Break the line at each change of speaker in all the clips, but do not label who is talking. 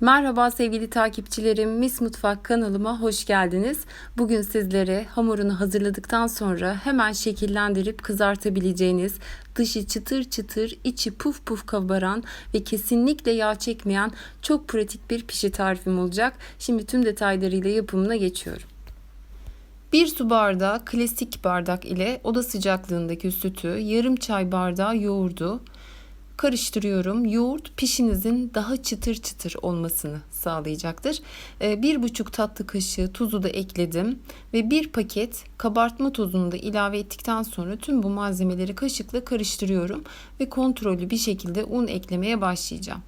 Merhaba sevgili takipçilerim, Mis Mutfak kanalıma hoş geldiniz. Bugün sizlere hamurunu hazırladıktan sonra hemen şekillendirip kızartabileceğiniz, dışı çıtır çıtır, içi puf puf kabaran ve kesinlikle yağ çekmeyen çok pratik bir pişi tarifim olacak. Şimdi tüm detaylarıyla yapımına geçiyorum. 1 su bardağı klasik bardak ile oda sıcaklığındaki sütü, yarım çay bardağı yoğurdu, karıştırıyorum. Yoğurt pişinizin daha çıtır çıtır olmasını sağlayacaktır. Ee, bir buçuk tatlı kaşığı tuzu da ekledim ve bir paket kabartma tozunu da ilave ettikten sonra tüm bu malzemeleri kaşıkla karıştırıyorum ve kontrollü bir şekilde un eklemeye başlayacağım.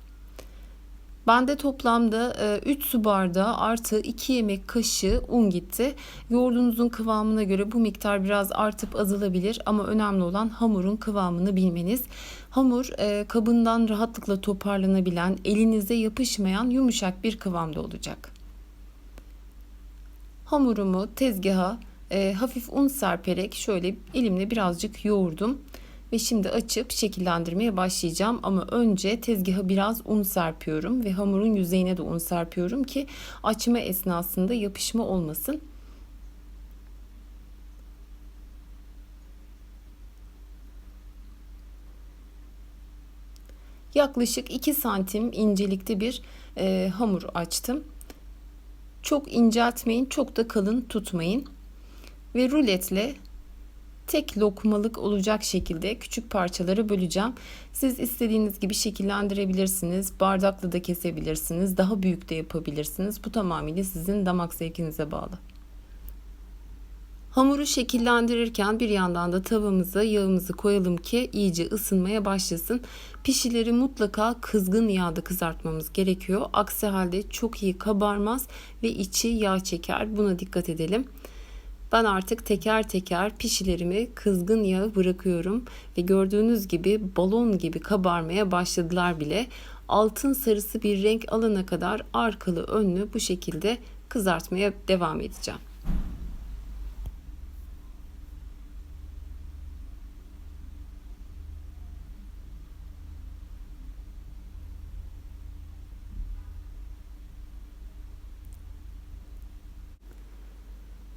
Bende toplamda 3 e, su bardağı artı 2 yemek kaşığı un gitti. Yoğurdunuzun kıvamına göre bu miktar biraz artıp azalabilir ama önemli olan hamurun kıvamını bilmeniz. Hamur e, kabından rahatlıkla toparlanabilen, elinize yapışmayan yumuşak bir kıvamda olacak. Hamurumu tezgaha e, hafif un serperek şöyle elimle birazcık yoğurdum. Ve şimdi açıp şekillendirmeye başlayacağım ama önce tezgaha biraz un serpiyorum ve hamurun yüzeyine de un serpiyorum ki açma esnasında yapışma olmasın. Yaklaşık 2 santim incelikte bir e, hamur açtım. Çok inceltmeyin, çok da kalın tutmayın. Ve ruletle tek lokmalık olacak şekilde küçük parçalara böleceğim. Siz istediğiniz gibi şekillendirebilirsiniz. Bardakla da kesebilirsiniz. Daha büyük de yapabilirsiniz. Bu tamamıyla sizin damak zevkinize bağlı. Hamuru şekillendirirken bir yandan da tavamıza yağımızı koyalım ki iyice ısınmaya başlasın. Pişileri mutlaka kızgın yağda kızartmamız gerekiyor. Aksi halde çok iyi kabarmaz ve içi yağ çeker. Buna dikkat edelim. Ben artık teker teker pişilerimi kızgın yağı bırakıyorum ve gördüğünüz gibi balon gibi kabarmaya başladılar bile. Altın sarısı bir renk alana kadar arkalı önlü bu şekilde kızartmaya devam edeceğim.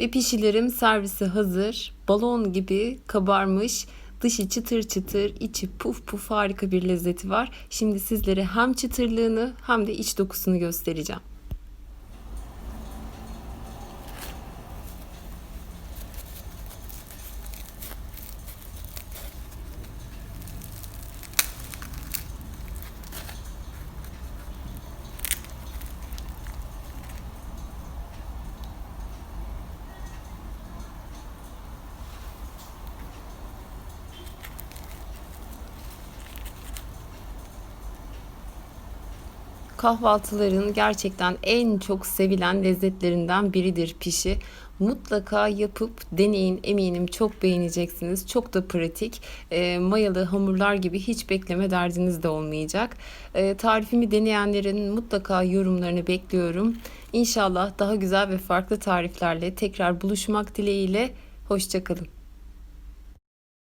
Ve pişilerim servise hazır. Balon gibi kabarmış. Dışı çıtır çıtır, içi puf puf harika bir lezzeti var. Şimdi sizlere hem çıtırlığını hem de iç dokusunu göstereceğim. Kahvaltıların gerçekten en çok sevilen lezzetlerinden biridir pişi. Mutlaka yapıp deneyin eminim çok beğeneceksiniz. Çok da pratik. E, mayalı hamurlar gibi hiç bekleme derdiniz de olmayacak. E, tarifimi deneyenlerin mutlaka yorumlarını bekliyorum. İnşallah daha güzel ve farklı tariflerle tekrar buluşmak dileğiyle. Hoşçakalın.